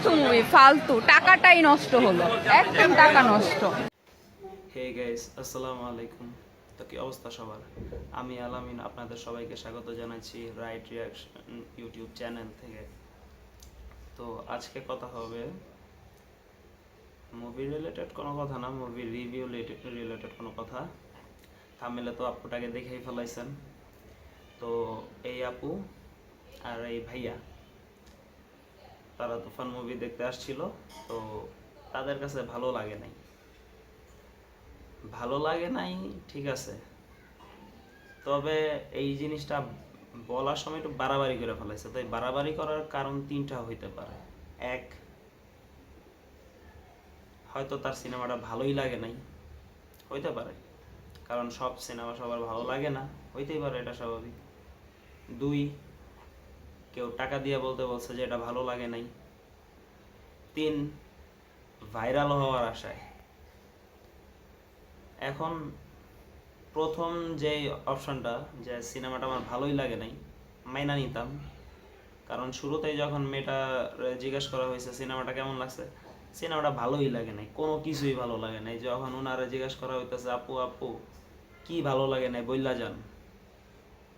ফালতু মুভি ফালতু, টাকাটাই নষ্ট হলো। একদম টাকা নষ্ট। হে গাইস আসসালামু আলাইকুম। তো কি অবস্থা সবার? আমি আলামিন, আপনাদের সবাইকে স্বাগত জানাচ্ছি রাইট রিয়াকশন ইউটিউব চ্যানেল থেকে। তো আজকে কথা হবে মুভি রিলেটেড কোনো কথা না মুভি রিভিউ রিলেটেড কোনো কথা। থামেলে তো আপুটাকে দেখেই ফেলাইছেন। তো এই আপু আর এই ভাইয়া তারা তুফান মুভি দেখতে আসছিল, তো তাদের কাছে ভালো লাগে নাই। ভালো লাগে নাই, ঠিক আছে। তবে এই জিনিসটা বলার সময় একটু বাড়াবাড়ি করে ফেলাইছে। তাই বাড়াবাড়ি করার কারণ তিনটা হইতে পারে। এক, হয়তো তার সিনেমাটা ভালোই লাগে নাই। হইতে পারে। কারণ সব সিনেমা সবার ভালো লাগে না। হইতেই পারে, এটা স্বাভাবিক। দুই কেউ টাকা দিয়ে বলতে বলছে যে এটা ভালো লাগে নাই। তিন, ভাইরাল হওয়ার আশায়। এখন প্রথম যে অপশনটা, যে সিনেমাটা আমার ভালোই লাগে নাই, মাইনা নিতাম। কারণ শুরুতেই যখন মেয়েটা জিজ্ঞেস করা হয়েছে, সিনেমাটা কেমন লাগছে? সিনেমাটা ভালোই লাগে নাই, কোনো কিছুই ভালো লাগে নাই। যখন ওনারা জিজ্ঞেস করা হইতেছে, আপু আপু, কি ভালো লাগে নাই, বইলা যান।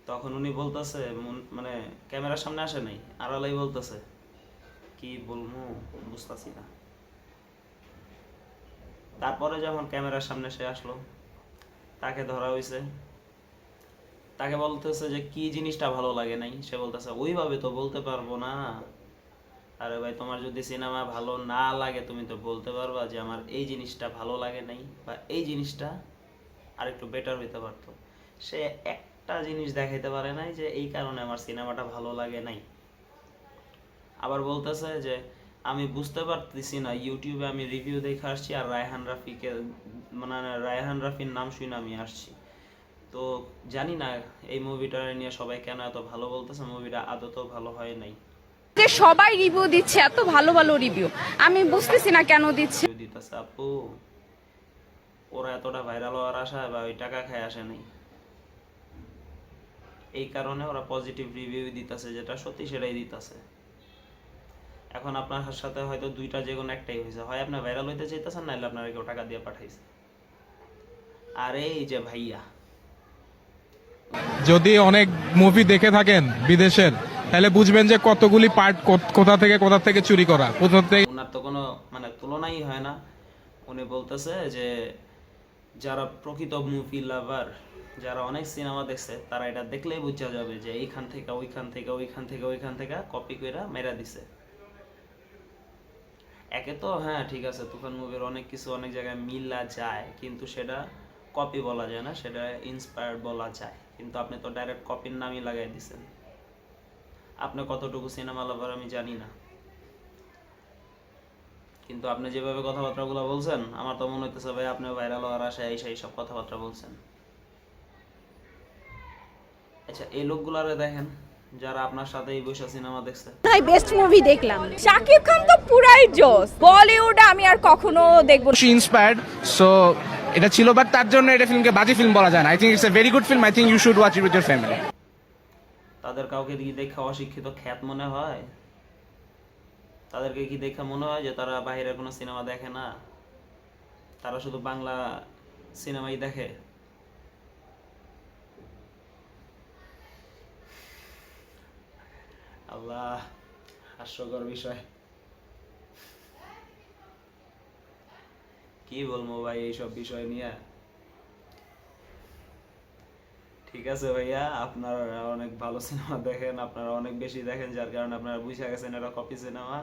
তখন উনি বলতেছে মানে ক্যামেরার সামনে আসে নাই, আড়ালাই বলতেছে, কি বলব বুঝতেছি না। তারপরে যখন ক্যামেরার সামনে সে আসলো, তাকে ধরা হয়েছে তাকে বলতেছে যে, কি জিনিসটা ভালো লাগে নাই? সে বলতেছে, ওইভাবে তো বলতে পারব না। আরে ভাই, তোমার যদি সিনেমা ভালো না লাগে, তুমি তো বলতে পারবা যে আমার এই জিনিসটা ভালো লাগে নাই বা এই জিনিসটা আর একটু বেটার হইতে পারতো। সে একটা জিনিস দেখাইতে পারে নাই যে এই কারণে আমার সিনেমাটা ভালো লাগে নাই। আবার বলতেছে যে আমি বুঝতে পারতেছি না ইউটিউবে আমি রিভিউ দেখে আসছি আর রায়হান রাফিকে মানে রায়হান রাফির নাম শুনে আমি আসছি। তো জানি না এই মুভিটা নিয়ে সবাই কেন এত ভালো বলতেছে মুভিটা আদতেও ভালো হয় নাই। যে সবাই রিভিউ দিচ্ছে এত ভালো ভালো রিভিউ আমি বুঝতেছি না কেন দিচ্ছে। দিতেছে আপু ওরা এতটা ভাইরাল হওয়ার আশা বা ওই টাকা খায় আসে নাই। এই কারণে ওরা পজিটিভ রিভিউ দিতেছে যেটা সত্যি সেটাই দিতেছে। এখন আপনার সাথে হয়তো দুইটা যে কোনো একটাই হয়েছে। হয় আপনি ভাইরাল হইতে চাইতেছেন নাহলে আপনারা কেউ টাকা দিয়ে পাঠাইছে। আর এই যে ভাইয়া। যদি অনেক মুভি দেখে থাকেন বিদেশের তাহলে বুঝবেন যে কতগুলি পার্ট কোথা থেকে কোথা থেকে চুরি করা কোথা থেকে ওনার তো কোনো মানে তুলনাই হয় না। উনি বলতেছে যে যারা প্রকৃত মুভি লাভার যারা অনেক সিনেমা দেখছে, তারা এটা দেখলেই বুঝা যাবে যে এইখান থেকে, ওইখান থেকে ওইখান থেকে ওইখান থেকে কপি কইরা মেরা দিছে। একে তো হ্যাঁ ঠিক আছে, তুফান মুভির অনেক কিছু অনেক জায়গায় মিলা যায়, কিন্তু সেটা কপি বলা যায় না, সেটা ইন্সপায়ার্ড বলা যায়। কিন্তু আপনি তো ডাইরেক্ট কপির নামই লাগাই দিছেন। আপনি কতটুকু সিনেমা লাভার আমি জানি না। কিন্তু আপনি যেভাবে কথাবার্তাগুলো বলছেন, আমার তো মনে হইতেছে ভাই আপনি ভাইরাল হওয়ার আশায় এই সেই সব কথাবার্তা বলছেন। আচ্ছা এই লোকগুলারে দেখেন যারা আপনার সাথে এই বৈশা সিনেমা দেখছে। ভাই বেস্ট মুভি দেখলাম। শাকিব খান তো পুরাই জোস। বলিউড আমি আর কখনো দেখব। শি ইন্সপায়ার্ড সো এটা ছিল বাট তার জন্য এটা ফিল্মকে বাজে ফিল্ম বলা যায় না। I think it's a very good film I think you should watch it with your family তাদের কাউকে কি দেখে অশিক্ষিত খ্যাত মনে হয়? তাদেরকে কি দেখে মনে হয় যে তারা বাইরের কোনো সিনেমা দেখে না? তারা শুধু বাংলা সিনেমাই দেখে? আল্লাহ, হাস্যকর বিষয়। কি বলব ভাই, এইসব বিষয় নিয়ে? ঠিক আছে ভাইয়া, আপনারা অনেক ভালো সিনেমা দেখেন, আপনারা অনেক বেশি দেখেন, যার কারণে আপনারা বুঝে গেছেন এটা কপি সিনেমা।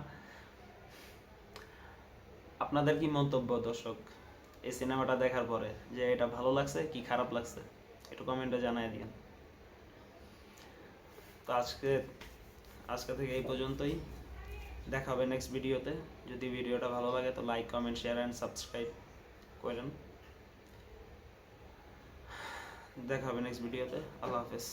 আপনাদের কি মন্তব্য দর্শক, এই সিনেমাটা দেখার পরে, যে এটা ভালো লাগছে, কি খারাপ লাগছে? একটু কমেন্টে জানাই দিন। তো আজকে আজকে থেকে এই পর্যন্তই। দেখা হবে নেক্সট ভিডিওতে যদি ভিডিওটা ভালো লাগে তো like comment share and subscribe করেন। দেখা হবে নেক্সট ভিডিওতে আল্লাহ হাফেজ।